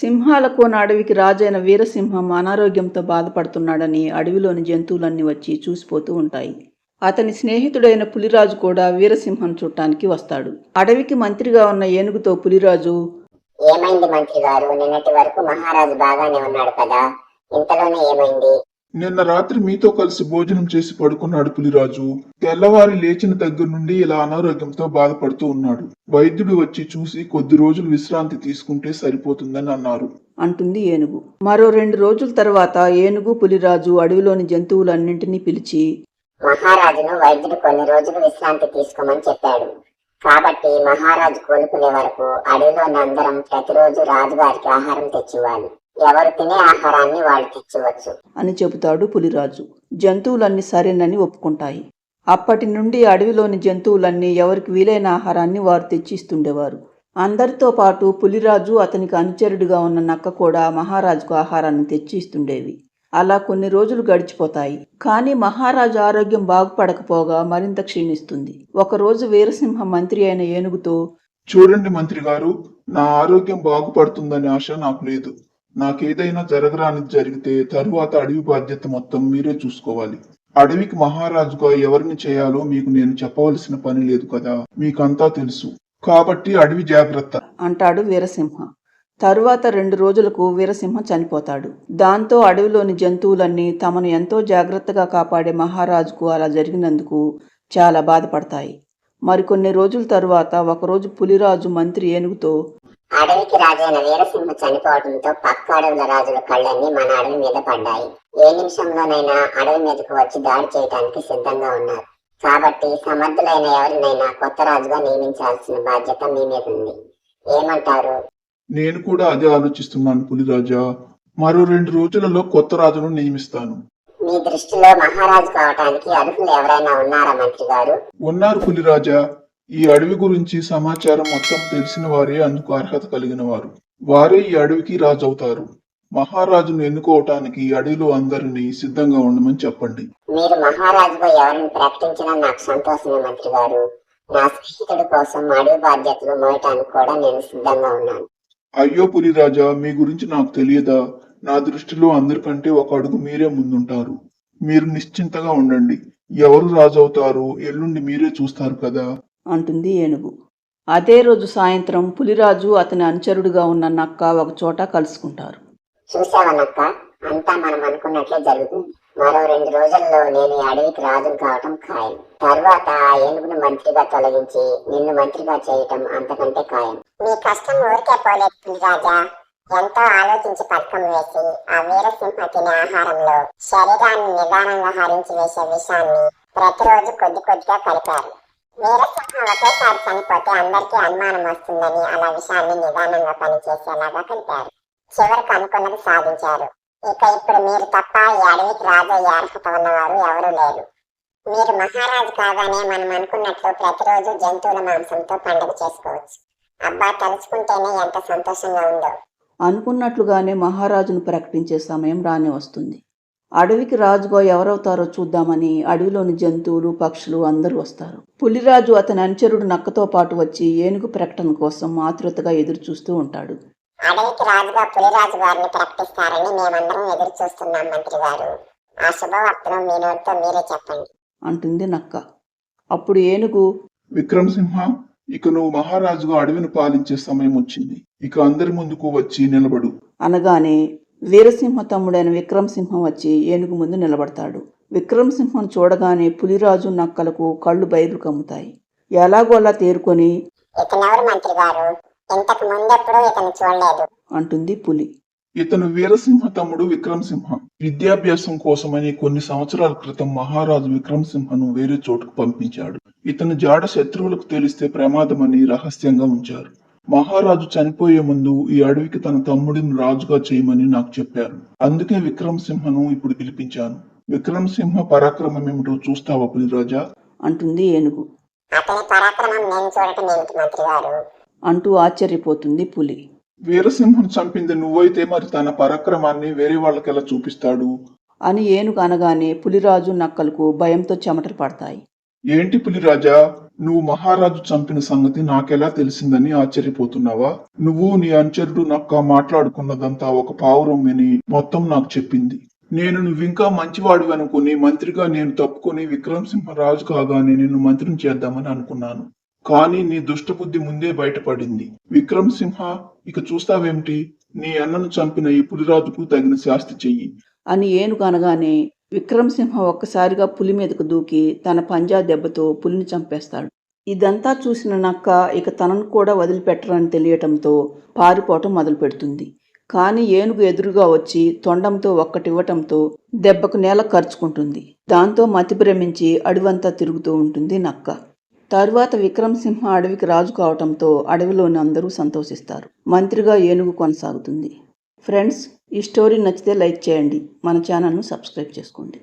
సింహాల అడవికి రాజైన వీరసింహం అనారోగ్యంతో బాధపడుతున్నాడని అడవిలోని జంతువులన్నీ వచ్చి చూసిపోతూ ఉంటాయి. అతని స్నేహితుడైన పులిరాజు కూడా వీరసింహం చూడటానికి వస్తాడు. అడవికి మంత్రిగా ఉన్న ఏనుగుతో పులిరాజు ఏమైంది మంత్రి గారు నిన్నటి వరకు మహారాజు బాగానే ఉన్నాడు కదా. ఇంతలోనే ఏమైంది? నిన్న రాత్రి మీతో కలిసి భోజనం చేసి పడుకున్నాడు పులిరాజు. తెల్లవారి లేచిన దగ్గర నుండి ఇలా అనారోగ్యంతో బాధపడుతూ ఉన్నాడు. వైద్యుడు వచ్చి చూసి కొద్ది రోజులు విశ్రాంతి తీసుకుంటే సరిపోతుందని అన్నారు. అంటుంది ఏనుగు. మరో రెండు రోజుల తర్వాత ఏనుగు పులిరాజు అడవిలోని జంతువులన్నింటినీ పిలిచి మహారాజును వైద్యుడు కొన్ని రోజులు విశ్రాంతి తీసుకోమని చెప్పాడు. కాబట్టి మహారాజు కోలుకునే వరకు అడవిలోని అందరం ప్రతిరోజు రాజుగారికి ఆహారం తెచ్చివ్వాలి. ఎవరు తినే ఆహారాన్ని వాళ్ళు తెచ్చివచ్చు అని చెబుతాడు పులిరాజు. జంతువులన్నీ సరేనని ఒప్పుకుంటాయి. అప్పటి నుండి అడవిలోని జంతువులన్నీ ఎవరికి వీలైన ఆహారాన్ని వారు తెచ్చిస్తుండేవారు. అందరితో పాటు పులిరాజు అతనికి అనుచరుడిగా ఉన్న నక్క కూడా మహారాజుకు ఆహారాన్ని తెచ్చి ఇస్తుండేవి అలా కొన్ని రోజులు గడిచిపోతాయి. కానీ మహారాజు ఆరోగ్యం బాగుపడకపోగా మరింత క్షీణిస్తుంది. ఒకరోజు వీరసింహ మంత్రి అయిన ఏనుగుతో చూడండి మంత్రి గారు నా ఆరోగ్యం బాగుపడుతుందనే ఆశ నాకు లేదు. నాకేదైనా జరగరానిది జరిగితే తరువాత అడవి బాధ్యత మొత్తం మీరే చూసుకోవాలి. అడవికి మహారాజుగా ఎవరిని చేయాలో మీకు నేను చెప్పవలసిన పని లేదు కదా? మీకంతా తెలుసు. కాబట్టి అడవి జాగ్రత్త. అంటాడు వీరసింహ. తరువాత రెండు రోజులకు వీరసింహ చనిపోతాడు. దాంతో అడవిలోని జంతువులన్నీ తమను ఎంతో జాగ్రత్తగా కాపాడే మహారాజుకు అలా జరిగినందుకు చాలా బాధపడతాయి. మరికొన్ని రోజుల తరువాత ఒకరోజు పులిరాజు మంత్రి ఏనుగుతో అడవికి రాజైన వీరసింహ చనిపోవడంతో పక్క అడవుల రాజుల కళ్ళన్నీ మన అడవి మీద పడ్డాయి. ఏ నిమిషంలోనైనా అడవి మీదకు వచ్చి దాడి చేయడానికి సిద్ధంగా ఉన్నారు. కాబట్టి సమర్థులైన ఎవరినైనా కొత్త రాజుగా నియమించాల్సిన బాధ్యత మీ మీద ఉంది. ఏమంటారు? నేను కూడా అదే ఆలోచిస్తున్నాను పులిరాజా. మరో రెండు రోజులలో కొత్త రాజును నియమిస్తాను. మీ దృష్టిలో మహారాజు కావటానికి అర్హులు ఎవరైనా ఉన్నారా మంత్రి గారు? ఉన్నారు పులిరాజా. ఈ అడవి గురించి సమాచారం మొత్తం తెలిసిన వారే అందుకు అర్హత కలిగిన వారు వారే ఈ అడవికి రాజు అవుతారు మహారాజును ఎన్నుకోవటానికి ఈ అడవిలో అందరినీ సిద్ధంగా ఉండమని చెప్పండి. మీరు మహారాజుగా ఎవరిని ప్రకటించినా నాకు సంతోషమే మంత్రి గారు నా స్నేహితుడి కోసం అడవి బాధ్యతలు మోయటానికి కూడా నేను సిద్ధంగా ఉన్నాను. అయ్యో పులిరాజా మీ గురించి నాకు తెలియదా? నా దృష్టిలో అందరికంటే ఒక అడుగు మీరే ముందుంటారు. మీరు నిశ్చింతగా ఉండండి. ఎవరు రాజు అవుతారో ఎల్లుండి మీరే చూస్తారు కదా. అంటుంది ఏనుగు. అదే రోజు సాయంత్రం పులిరాజు అతని అనుచరుడుగా ఉన్న నక్క ఒక చోట కలుసుకుంటారు. చూసావనక్క అంతా మనం అనుకున్నట్లే జరుగుతుంది. మరో రెండు రోజుల్లో నేను అడవికి రాజును కావటం ఖాయం. తర్వాత ఆ ఏనుగును మంత్రిగా తొలగించి నిన్ను మంత్రిగా చేయటం అంతకంటే ఖాయం. మీ కష్టం ఊరికే పోలేదు రాజా ఎంతో ఆలోచించి పథకం వేసి ఆ వీరసింహ తినే ఆహారంలో శరీరాన్ని నిదానంగా హరించి వేసే విషాన్ని ప్రతిరోజు కొద్ది కొద్దిగా కలిపారు నీరసంగా ఒకేసారి చనిపోతే అందరికీ అనుమానం వస్తుందని. అలా విషయాన్ని నిదానంగా పనిచేసేలాగా కలిపారు చివరికి అనుకున్నది సాధించారు. ఇక ఇప్పుడు మీరు తప్ప ఈ అడవికి రాజయ్యే అర్హత ఉన్నవారు ఎవరూ లేరు. మీరు మహారాజు కాగానే మనం అనుకున్నట్లు ప్రతిరోజు జంతువుల మాంసంతో పండుగ చేసుకోవచ్చు. అబ్బా తలుచుకుంటేనే ఎంత సంతోషంగా ఉందో. అనుకున్నట్లుగానే మహారాజును ప్రకటించే సమయం రానే వస్తుంది. అడవికి రాజుగా ఎవరవుతారో చూద్దామని అడవిలోని జంతువులు పక్షులు అందరూ వస్తారు. పులిరాజు అతని అనుచరుడు నక్కతో పాటు వచ్చి ఏనుగు ప్రకటన కోసం ఆతృతగా ఎదురు చూస్తూ ఉంటాడు. అడవికి రాజుగా పులిరాజు గారిని ప్రకటిస్తారని మేమందరం ఎదురు చూస్తున్నాం మంత్రి గారు. ఆ శుభవార్తను మీ నోటితో మీరే చెప్పండి. అంటుంది నక్క. అప్పుడు ఏనుగు విక్రమసింహ ఇక నువ్వు మహారాజుగా అడవిని పాలించే సమయం వచ్చింది. ఇక అందరి ముందుకు వచ్చి నిలబడు. అనగానే వీరసింహ తమ్ముడైన విక్రమసింహం వచ్చి ఏనుగు ముందు నిలబడతాడు. విక్రమసింహం చూడగానే పులిరాజు నక్కలకు కళ్ళు బయలు కమ్ముతాయి. ఎలాగోలా తేరుకొని ఇతనెవరు మంత్రి గారు? ఇంతకు ముందెప్పుడూ ఇతను చూడలేదు. అంటుంది పులి. ఇతను వీరసింహ తమ్ముడు విక్రమసింహ. విద్యాభ్యాసం కోసమని కొన్ని సంవత్సరాల క్రితం మహారాజు విక్రమసింహను వేరే చోటుకు పంపించాడు. ఇతని జాడ శత్రువులకు తెలిస్తే ప్రమాదమని రహస్యంగా ఉంచారు. మహారాజు చనిపోయే ముందు ఈ అడవికి తన తమ్ముడిని రాజుగా చేయమని నాకు చెప్పారు. అందుకే విక్రమసింహను ఇప్పుడు పిలిపించాను. విక్రమసింహ పరాక్రమం ఏమిటో చూస్తావా పులిరాజా? అంటుంది ఏనుగు. అతని పరాక్రమం నేను చూడటం ఏమిటి మంత్రి గారు అంటూ ఆశ్చర్యపోతుంది పులి. వీరసింహం చంపింది నువ్వైతే మరి తన పరాక్రమాన్ని వేరే వాళ్ళకెలా చూపిస్తాడు? అని ఏనుగు అనగానే పులిరాజు నక్కలకు భయంతో చెమటలు పడతాయి. ఏంటి పులిరాజా? నువ్వు మహారాజు చంపిన సంగతి నాకెలా తెలిసిందని ఆశ్చర్యపోతున్నావా? నువ్వు నీ అనుచరుడు నక్క మాట్లాడుకున్నదంతా ఒక పావురం విని మొత్తం నాకు చెప్పింది. నేను నువ్వింకా మంచివాడివి అనుకుని మంత్రిగా నేను తప్పుకొని విక్రమసింహ రాజు కాగానే నిన్ను మంత్రిని చేద్దామని అనుకున్నాను. కానీ నీ దుష్టబుద్ధి ముందే బయటపడింది. విక్రమసింహ ఇక చూస్తావేమిటి? నీ అన్నను చంపిన ఈ పులిరాజుకు తగిన శాస్తి చెయ్యి. అని ఏనుగనగానే విక్రమసింహ ఒక్కసారిగా పులి మీదకు దూకి తన పంజా దెబ్బతో పులిని చంపేస్తాడు. ఇదంతా చూసిన నక్క ఇక తనను కూడా వదిలిపెట్టరని తెలియటంతో పారిపోవటం మొదలుపెడుతుంది. కానీ ఏనుగు ఎదురుగా వచ్చి తొండంతో ఒక్కటివ్వటంతో దెబ్బకు నేల ఖర్చుకుంటుంది దాంతో మతి భ్రమించి అడవంతా తిరుగుతూ ఉంటుంది నక్క. తరువాత విక్రమసింహ అడవికి రాజు కావటంతో అడవిలోని అందరూ సంతోషిస్తారు. మంత్రిగా ఏనుగు కొనసాగుతుంది. ఫ్రెండ్స్ ఈ స్టోరీ నచ్చితే లైక్ చేయండి. మన ఛానల్ను సబ్స్క్రైబ్ చేసుకోండి.